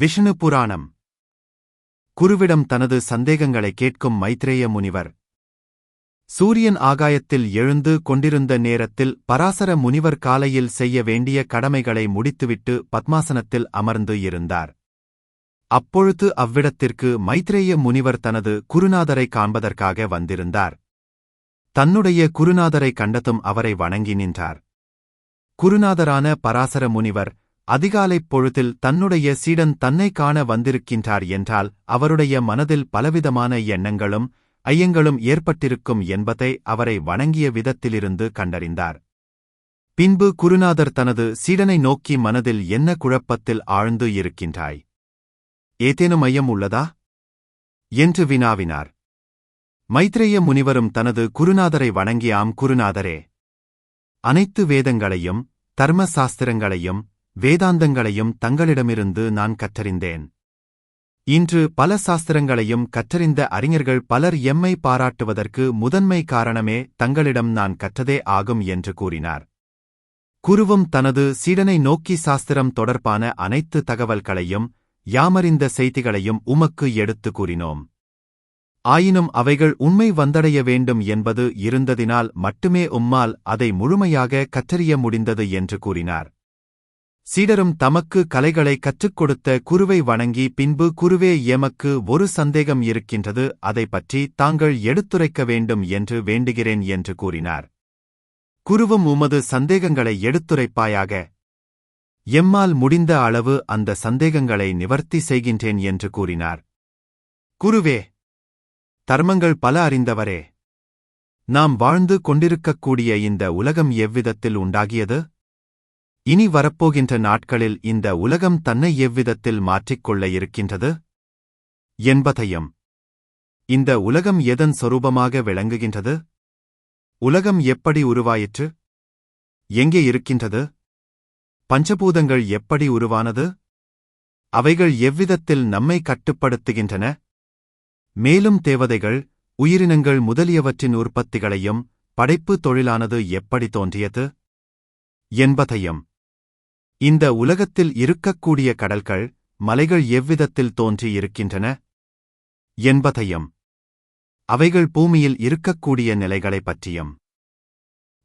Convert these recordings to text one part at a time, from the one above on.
விஷ்ணு புராணம். குருவிடம் தனது சந்தேகங்களை கேட்கும் மைத்ரேய முனிவர். சூரியன் ஆகாயத்தில் எழுந்து கொண்டிருந்த நேரத்தில் பராசர முனிவர் காலையில் செய்ய வேண்டிய கடமைகளை முடித்துவிட்டு பத்மாசனத்தில் அமர்ந்து இருந்தார். அப்பொழுது அவ்விடத்திற்கு மைத்ரேய முனிவர் தனது குருநாதரை காண்பதற்காக வந்திருந்தார். தன்னுடைய குருநாதரை கண்டதும் அவரை வணங்கி நின்றார். குருநாதரான பராசர முனிவர் அதிகாலைப் பொழுதில் தன்னுடைய சீடன் தன்னை காண வந்திருக்கின்றார் என்றால் அவருடைய மனதில் பலவிதமான எண்ணங்களும் ஐயங்களும் ஏற்பட்டிருக்கும் என்பதை அவரை வணங்கிய விதத்திலிருந்து கண்டறிந்தார். பின்பு குருநாதர் தனது சீடனை நோக்கி மனதில் என்ன குழப்பத்தில் ஆழ்ந்து இருக்கின்றாய்? ஏதேனும் ஐயம் உள்ளதா? என்று வினாவினார். மைத்ரேய முனிவரும் தனது குருநாதரை வணங்கியாம் குருநாதரே அனைத்து வேதங்களையும் தர்ம சாஸ்திரங்களையும் வேதாந்தங்களையும் தங்களிடமிருந்து நான் கற்றறிந்தேன். இன்று பல சாஸ்திரங்களையும் கற்றறிந்த அறிஞர்கள் பலர் எம்மை பாராட்டுவதற்கு முதன்மை காரணமே தங்களிடம் நான் கற்றதே ஆகும் என்று கூறினார். குருவும் தனது சீடனை நோக்கி சாஸ்திரம் தொடர்பான அனைத்து தகவல்களையும் யாமறிந்த செய்திகளையும் உமக்கு எடுத்து கூறினோம். ஆயினும் அவைகள் உண்மை வந்தடைய வேண்டும் என்பது இருந்ததினால் மட்டுமே உம்மால் அதை முழுமையாக கற்றறிய முடிந்தது என்று கூறினார். சீடரும் தமக்கு கலைகளை கற்றுக் கொடுத்த குருவை வணங்கி பின்பு குருவே எமக்கு ஒரு சந்தேகம் இருக்கின்றது அதை பற்றி தாங்கள் எடுத்துரைக்க வேண்டும் என்று வேண்டுகிறேன் என்று கூறினார். குருவும் உமது சந்தேகங்களை எடுத்துரைப்பாயாக. எம்மால் முடிந்த அளவு அந்த சந்தேகங்களை நிவர்த்தி செய்கின்றேன் என்று கூறினார். குருவே தர்மங்கள் பல அறிந்தவரே. நாம் வாழ்ந்து கொண்டிருக்கக்கூடிய இந்த உலகம் எவ்விதத்தில் உண்டாகியது? இனி வரப்போகின்ற நாட்களில் இந்த உலகம் தன்னை எவ்விதத்தில் மாற்றிக்கொள்ள இருக்கின்றது? என்பதையும் இந்த உலகம் எதன் சொரூபமாக விளங்குகின்றது? உலகம் எப்படி உருவாயிற்று? எங்கே இருக்கின்றது? பஞ்சபூதங்கள் எப்படி உருவானது? அவைகள் எவ்விதத்தில் நம்மை கட்டுப்படுத்துகின்றன? மேலும் தேவதைகள் உயிரினங்கள் முதலியவற்றின் உற்பத்திகளையும் படைப்பு தொழிலானது எப்படி தோன்றியது? என்பதையும் இந்த உலகத்தில் இருக்கக்கூடிய கடல்கள் மலைகள் எவ்விதத்தில் தோன்றியிருக்கின்றன? என்பதையும் அவைகள் பூமியில் இருக்கக்கூடிய நிலைகளைப் பற்றியும்.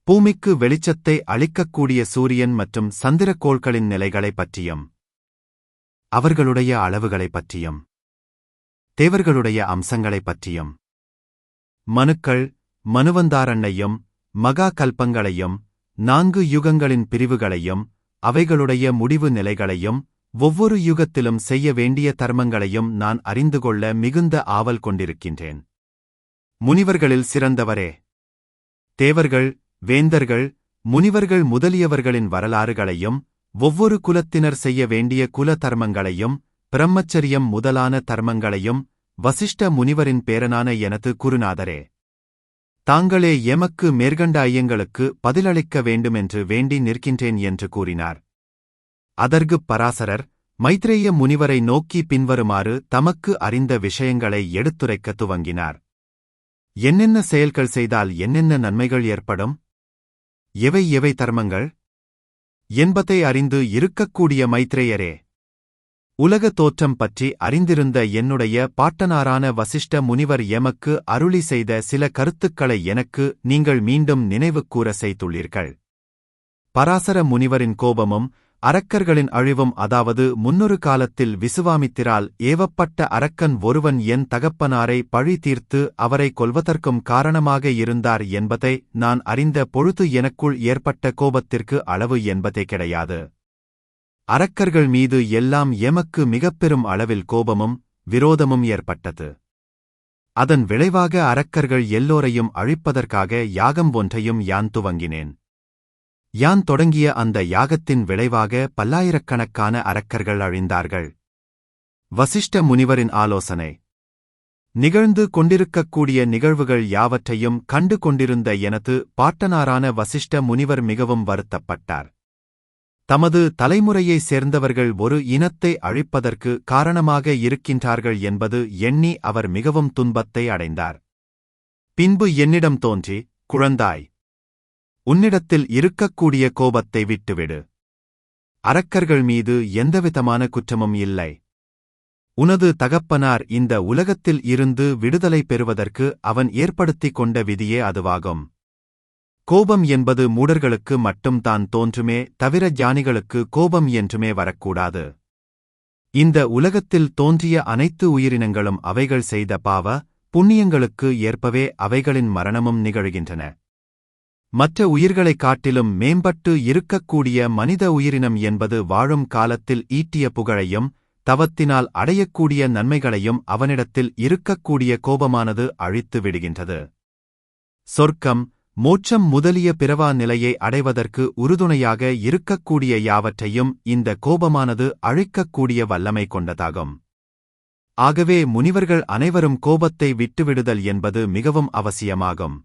பூமிக்கு வெளிச்சத்தை அளிக்கக்கூடிய சூரியன் மற்றும் சந்திரக்கோள்களின் நிலைகளைப் பற்றியும். அவர்களுடைய அளவுகளைப் பற்றியும். தேவர்களுடைய அம்சங்களைப் பற்றியும். மனுக்கள் மனுவந்தாரண்ணையும் மகா கல்பங்களையும் நான்கு யுகங்களின் பிரிவுகளையும் அவைகளுடைய முடிவு நிலைகளையும் ஒவ்வொரு யுகத்திலும் செய்ய வேண்டிய தர்மங்களையும் நான் அறிந்து கொள்ள மிகுந்த ஆவல் கொண்டிருக்கின்றேன். முனிவர்களில் சிறந்தவரே! தேவர்கள் வேந்தர்கள் முனிவர்கள் முதலியவர்களின் வரலாறுகளையும் ஒவ்வொரு குலத்தினர் செய்ய வேண்டிய குல தர்மங்களையும் பிரம்மச்சரியம் முதலான தர்மங்களையும் வசிஷ்ட முனிவரின் பேரனான எனது குருநாதரே! தாங்களே எமக்கு மேற்கண்ட ஐயங்களுக்கு பதிலளிக்க வேண்டுமென்று வேண்டி நிற்கின்றேன் என்று கூறினார். அதற்குப் பராசரர் மைத்ரேய முனிவரை நோக்கி பின்வருமாறு தமக்கு அறிந்த விஷயங்களை எடுத்துரைக்க துவங்கினார். என்னென்ன செயல்கள் செய்தால் என்னென்ன நன்மைகள் ஏற்படும்? எவை எவை தர்மங்கள்? என்பதை அறிந்து இருக்கக்கூடிய மைத்ரேயரே உலக தோற்றம் பற்றி அறிந்திருந்த என்னுடைய பாட்டனாரான வசிஷ்ட முனிவர் எமக்கு அருளி செய்த சில கருத்துக்களை எனக்கு நீங்கள் மீண்டும் நினைவு கூற செய்துள்ளீர்கள். பராசர முனிவரின் கோபமும் அரக்கர்களின் அழிவும் அதாவது முன்னொரு காலத்தில் விசுவாமித்திரால் ஏவப்பட்ட அரக்கன் ஒருவன் என் தகப்பனாரை பழி தீர்த்து அவரை கொல்வதற்கும் காரணமாக இருந்தார் என்பதை நான் அறிந்த பொழுது எனக்குள் ஏற்பட்ட கோபத்திற்கு அளவு என்பதே கிடையாது. அரக்கர்கள் மீது எல்லாம் எமக்கு மிகப்பெரும் அளவில் கோபமும் விரோதமும் ஏற்பட்டது. அதன் விளைவாக அரக்கர்கள் எல்லோரையும் அழிப்பதற்காக யாகம் ஒன்றையும் யான் துவங்கினேன். யான் தொடங்கிய அந்த யாகத்தின் விளைவாக பல்லாயிரக்கணக்கான அரக்கர்கள் அழிந்தார்கள். வசிஷ்ட முனிவரின் ஆலோசனை. நிகழ்ந்து கொண்டிருக்கக்கூடிய நிகழ்வுகள் யாவற்றையும் கண்டு கொண்டிருந்த எனது பாட்டனாரான வசிஷ்ட முனிவர் மிகவும் வருத்தப்பட்டார். தமது தலைமுறையைச் சேர்ந்தவர்கள் ஒரு இனத்தை அழிப்பதற்கு காரணமாக இருக்கின்றார்கள் என்பது எண்ணி அவர் மிகவும் துன்பத்தை அடைந்தார். பின்பு என்னிடம் தோன்றி குழந்தாய் உன்னிடத்தில் இருக்கக்கூடிய கோபத்தை விட்டுவிடு. அரக்கர்கள் மீது எந்தவிதமான குற்றமும் இல்லை. உனது தகப்பனார் இந்த உலகத்தில் இருந்து விடுதலை பெறுவதற்கு அவன் ஏற்படுத்திக் கொண்ட விதியே அதுவாகும். கோபம் என்பது மூடர்களுக்கு மட்டும் தான் தோன்றுமே தவிர ஞானிகளுக்கு கோபம் என்றுமே வரக்கூடாது. இந்த உலகத்தில் தோன்றிய அனைத்து உயிரினங்களும் அவைகள் செய்த பாவ புண்ணியங்களுக்கு ஏற்பவே அவைகளின் மரணமும் நிகழ்கின்றன. மற்ற உயிர்களைக் காட்டிலும் மேம்பட்டு இருக்கக்கூடிய மனித உயிரினம் என்பது வாழும் காலத்தில் ஈட்டிய புகழையும் தவத்தினால் அடையக்கூடிய நன்மைகளையும் அவனிடத்தில் இருக்கக்கூடிய கோபமானது அழித்து விடுகின்றது. சொர்க்கம் மோட்சம் முதலிய பிறவா நிலையை அடைவதற்கு உறுதுணையாக இருக்கக்கூடிய யாவற்றையும் இந்த கோபமானது அழிக்கக்கூடிய வல்லமை கொண்டதாகும். ஆகவே முனிவர்கள் அனைவரும் கோபத்தை விட்டுவிடுதல் என்பது மிகவும் அவசியமாகும்.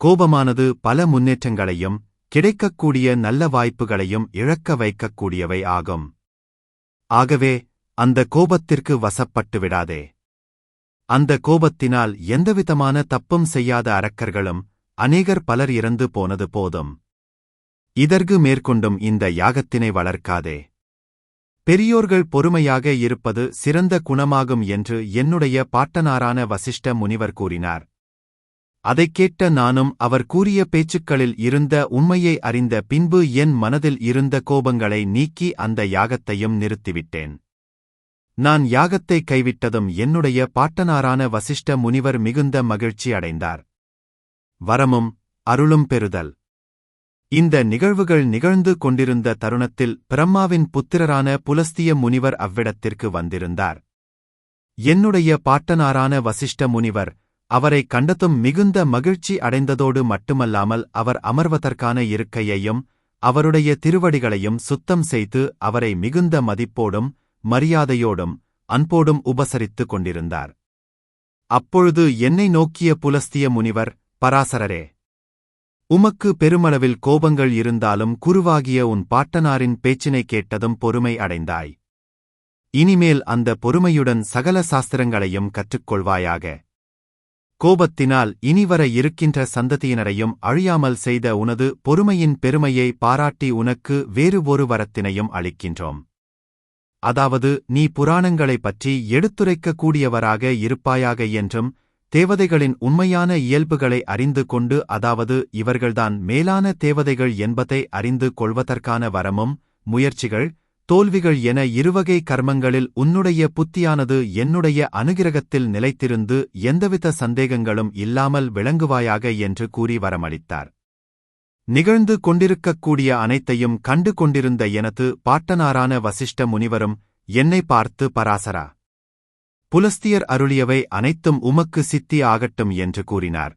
கோபமானது பல முன்னேற்றங்களையும் கிடைக்கக்கூடிய நல்ல வாய்ப்புகளையும் இழக்க வைக்கக்கூடியவை ஆகும். ஆகவே அந்த கோபத்திற்கு வசப்பட்டு விடாதே. அந்த கோபத்தினால் எந்தவிதமான தப்பும் செய்யாத அரக்கர்களும் அநேகர் பலர் இறந்து போனது போதும். இதற்கு மேற்கொண்டும் இந்த யாகத்தினை வளர்க்காதே. பெரியோர்கள் பொறுமையாக இருப்பது சிறந்த குணமாகும் என்று என்னுடைய பாட்டனாரான வசிஷ்ட முனிவர் கூறினார். அதைக் கேட்ட நானும் அவர் கூறிய பேச்சுக்களில் இருந்த உண்மையை அறிந்த பின்பு என் மனதில் இருந்த கோபங்களை நீக்கி அந்த யாகத்தையும் நிறுத்திவிட்டேன். நான் யாகத்தை கைவிட்டதும் என்னுடைய பாட்டனாரான வசிஷ்ட முனிவர் மிகுந்த மகிழ்ச்சி அடைந்தார். வரமும் அருளும் பெறுதல். இந்த நிகழ்வுகள் நிகழ்ந்து கொண்டிருந்த தருணத்தில் பிரம்மாவின் புத்திரரான புலஸ்திய முனிவர் அவ்விடத்திற்கு வந்திருந்தார். என்னுடைய பாட்டனாரான வசிஷ்ட முனிவர் அவரை கண்டதும் மிகுந்த மகிழ்ச்சி அடைந்ததோடு மட்டுமல்லாமல் அவர் அமர்வதற்கான இருக்கையையும் அவருடைய திருவடிகளையும் சுத்தம் செய்து அவரை மிகுந்த மதிப்போடும் மரியாதையோடும் அன்போடும் உபசரித்துக் கொண்டிருந்தார். அப்பொழுது என்னை நோக்கிய புலஸ்திய முனிவர் பராசரரே. உமக்கு பெருமளவில் கோபங்கள் இருந்தாலும் குருவாகிய உன் பாட்டனாரின் பேச்சினைக் கேட்டதும் பொறுமை அடைந்தாய். இனிமேல் அந்த பொறுமையுடன் சகல சாஸ்திரங்களையும் கற்றுக்கொள்வாயாக. கோபத்தினால் இனிவர இருக்கின்ற சந்ததியினரையும் அழியாமல் செய்த உனது பொறுமையின் பெருமையை பாராட்டி உனக்கு வேறு ஒரு வரத்தினையும் அளிக்கின்றோம். அதாவது நீ புராணங்களைப் பற்றி எடுத்துரைக்கக்கூடியவராக இருப்பாயாக என்றும் தேவதைகளின் உண்மையான இயல்புகளை அறிந்து கொண்டு அதாவது இவர்கள்தான் மேலான தேவதைகள் என்பதை அறிந்து கொள்வதற்கான வரமும் முயற்சிகள் தோல்விகள் என இருவகை கர்மங்களில் உன்னுடைய புத்தியானது என்னுடைய அனுகிரகத்தில் நிலைத்திருந்து எந்தவித சந்தேகங்களும் இல்லாமல் விளங்குவாயாக என்று கூறி வரமளித்தார். நிகழ்ந்து கொண்டிருக்கக்கூடிய அனைத்தையும் கண்டு கொண்டிருந்த எனது பாட்டனாரான வசிஷ்ட முனிவரும் என்னை பார்த்து பராசரா! புலஸ்தியர் அருளியவை அனைத்தும் உமக்கு சித்தி ஆகட்டும் என்று கூறினார்.